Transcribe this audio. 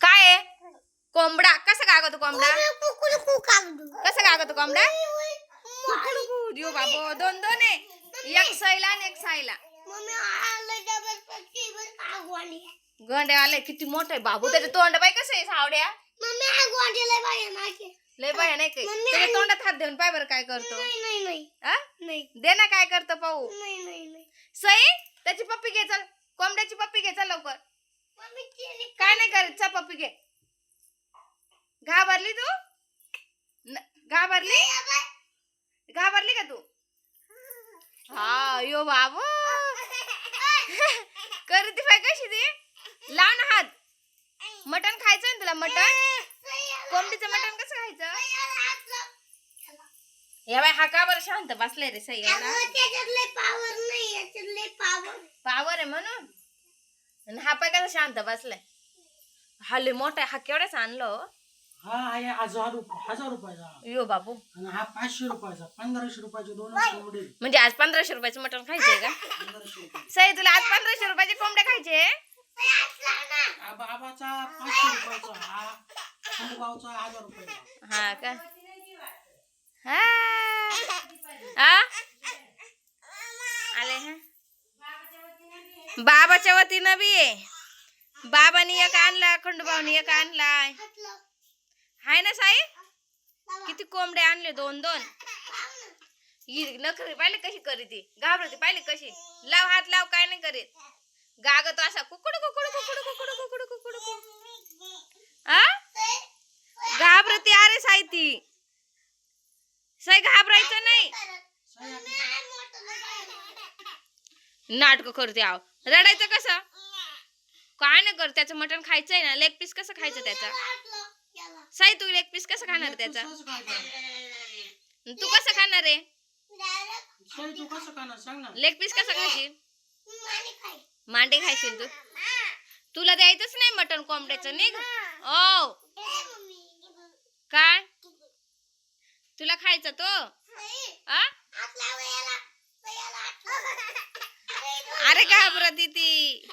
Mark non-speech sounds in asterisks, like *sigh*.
काय आहे? कोंबडा. कसा गागतो कोंबडा? कसा गागतो कोंबडा. यो बाबो दोन दोन आहे. एक सैला आणि एक साईला गंडे आले किती मोठं बाबू. त्याचे तोंड बाई कसं आहे सावड्या? लय बाय नाही काही त्याच्या तोंडात हात देऊन पाय बरं काय करतो? दे ना काय करतो पाहू. सई त्याची पप्पी घे चल. कोंबड्याची पप्पी घे चल लवकर काय नाही पप्पी घे. घाबरली तू? घाबरली? घाबरली का तू? हा यो बाबू. *laughs* करती पाय कशी ती? लाव ना हात. मटण खायचं ना तुला मटण? कोंबडीचं मटण कसं खायचं? या बाय हा का बरं शांत बसलाय रे सई पावर पावर पावर आहे म्हणून. हा पाय कसा शांत बसलाय? हा लय मोठा आहे. हा केवढ्याच आणलो हा? आहे हजार रुपये हजार रुपयाचा. यो बाबू. आणि हा पाचशे रुपयाचा. पंधराशे रुपयाचे दोन कोंबडे. म्हणजे आज पंधराशे रुपयाचं मटण खायचंय का? पंधराशे रुपये. सई तुला आज पंधराशे रुपयाचे कोंबडे खायचे? पाचशे रुपयाचा हा. खंडगावचा हजार रुपयाचा. हा का? हा. आ? आले हा. बाबाच्या वतीनं बी आहे. बाबानी एक आणला खंडूबावनी एक आणलाय हाय ना साई? किती कोंबडे आणले दोन दोन. नखरी पाहिले कशी करी ती घाबरती पाहिले कशी? लाव हात लाव काय नाही करीत. गागतो असा कुकडू कुकडू कुकडू कुकडू कुकडू कुकडू कुकुड. आ? घाबरती अरे साई ती. साई घाबरायचं नाही. नाटक करते आव रडायचं कसं? काय नाही कर त्याचं मटण खायचंय ना लेग पीस कसं खायचं त्याचा? साई तू लेग पीस कसं खाणार त्याचा? तू कसं खाणार आहे? सोय तू कसं करणार सांग ना. लेग पीस कसं खायची मांडे खायशील तू? तुला द्यायचंच नाही मटण कोंबड्याचं नाही का? ओ. काय? तुला खायचं तो? आ? अरे घाबरती ती.